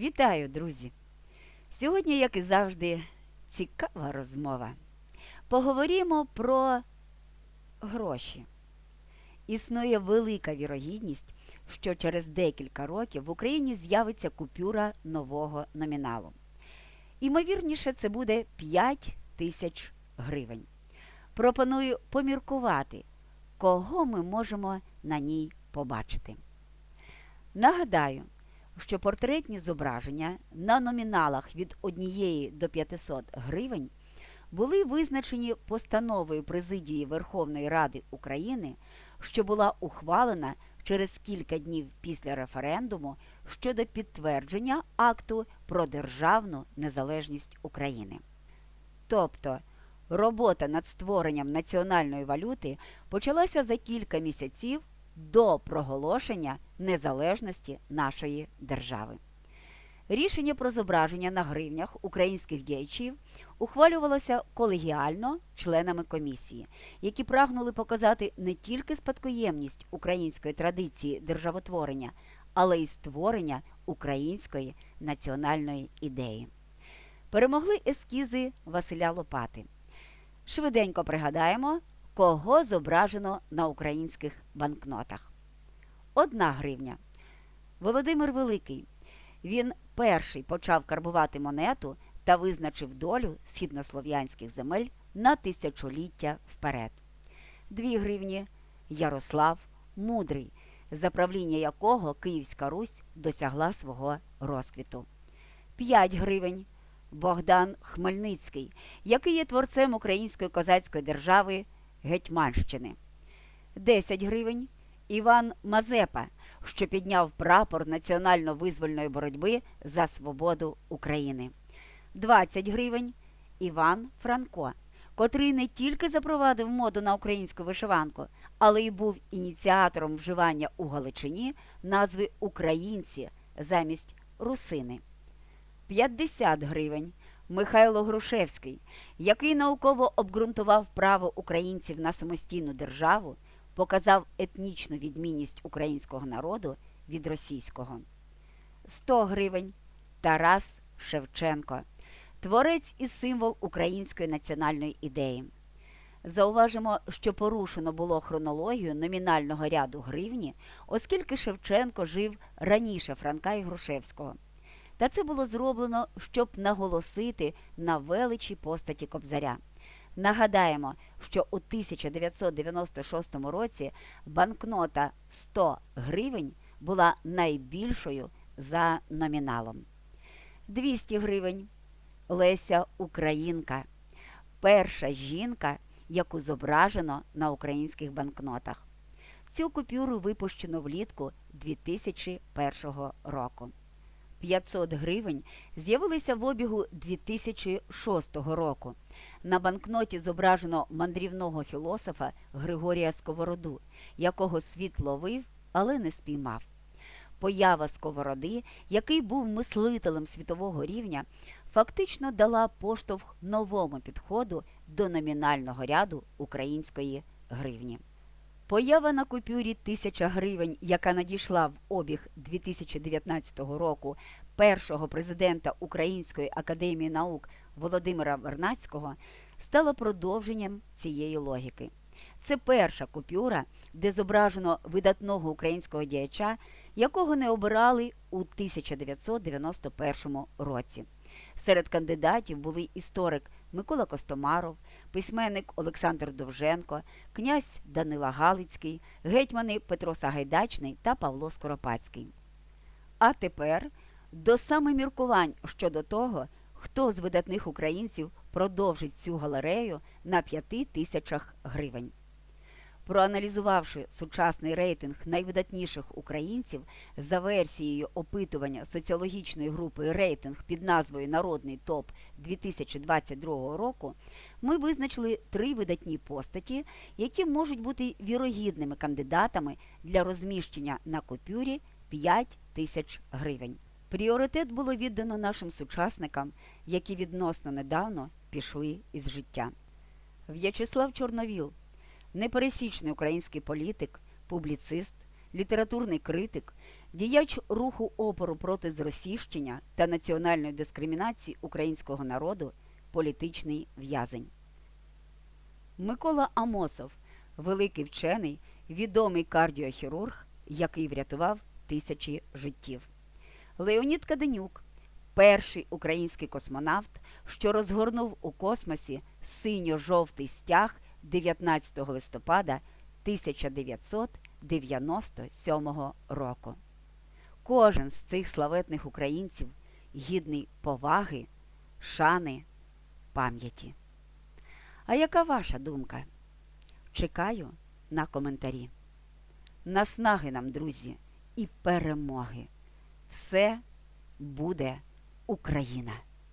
Вітаю, друзі! Сьогодні, як і завжди, цікава розмова. Поговоримо про гроші. Існує велика вірогідність, що через декілька років в Україні з'явиться купюра нового номіналу. Імовірніше, це буде 5 тисяч гривень. Пропоную поміркувати, кого ми можемо на ній побачити. Нагадаю, що портретні зображення на номіналах від 1 до 500 гривень були визначені постановою Президії Верховної Ради України, що була ухвалена через кілька днів після референдуму щодо підтвердження акту про державну незалежність України. Тобто робота над створенням національної валюти почалася за кілька місяців до проголошення незалежності нашої держави. Рішення про зображення на гривнях українських діячів ухвалювалося колегіально членами комісії, які прагнули показати не тільки спадкоємність української традиції державотворення, але й створення української національної ідеї. Перемогли ескізи Василя Лопати. Швиденько пригадаємо, кого зображено на українських банкнотах. Одна гривня. Володимир Великий. Він перший почав карбувати монету та визначив долю східнослов'янських земель на тисячоліття вперед. Дві гривні Ярослав Мудрий, за правління якого Київська Русь досягла свого розквіту. П'ять гривень Богдан Хмельницький, який є творцем української козацької держави Гетьманщини. 10 гривень Іван Мазепа, що підняв прапор національно-визвольної боротьби за свободу України. 20 гривень Іван Франко, котрий не тільки запровадив моду на українську вишиванку, але й був ініціатором вживання у Галичині назви Українці замість русини. 50 гривень Михайло Грушевський, який науково обґрунтував право українців на самостійну державу, показав етнічну відмінність українського народу від російського. 100 гривень Тарас Шевченко, творець і символ української національної ідеї. Зауважимо, що порушено було хронологію номінального ряду гривні, оскільки Шевченко жив раніше Франка і Грушевського. Та це було зроблено, щоб наголосити на величі постаті Кобзаря. Нагадаємо, що у 1996 році банкнота 100 гривень була найбільшою за номіналом. 200 гривень Леся Українка, перша жінка, яку зображено на українських банкнотах. Цю купюру випущено влітку 2001 року. 500 гривень з'явилися в обігу 2006 року. На банкноті зображено мандрівного філософа Григорія Сковороду, якого світ ловив, але не спіймав. Поява Сковороди, який був мислителем світового рівня, фактично дала поштовх новому підходу до номінального ряду української гривні. Поява на купюрі 1000 гривень, яка надійшла в обіг 2019 року першого президента Української академії наук Володимира Вернацького, стала продовженням цієї логіки. Це перша купюра, де зображено видатного українського діяча, якого не обирали у 1991 році. Серед кандидатів були історик Микола Костомаров, письменник Олександр Довженко, князь Данила Галицький, гетьмани Петро Сагайдачний та Павло Скоропадський. А тепер до саме міркувань щодо того, хто з видатних українців продовжить цю галерею на п'яти тисячах гривень. Проаналізувавши сучасний рейтинг найвидатніших українців за версією опитування соціологічної групи рейтинг під назвою Народний топ 2022 року, ми визначили три видатні постаті, які можуть бути вірогідними кандидатами для розміщення на купюрі 5 тисяч гривень. Пріоритет було віддано нашим сучасникам, які відносно недавно пішли із життя. В'ячеслав Чорновіл непересічний український політик, публіцист, літературний критик, діяч руху опору проти зросійщення та національної дискримінації українського народу, політичний в'язень. Микола Амосов, великий вчений, відомий кардіохірург, який врятував тисячі життів. Леонід Каденюк, перший український космонавт, що розгорнув у космосі синьо-жовтий стяг 19 листопада 1997 року. Кожен з цих славетних українців гідний поваги, шани, пам'яті. А яка ваша думка? Чекаю на коментарі. Наснаги нам, друзі, і перемоги. Все буде Україна!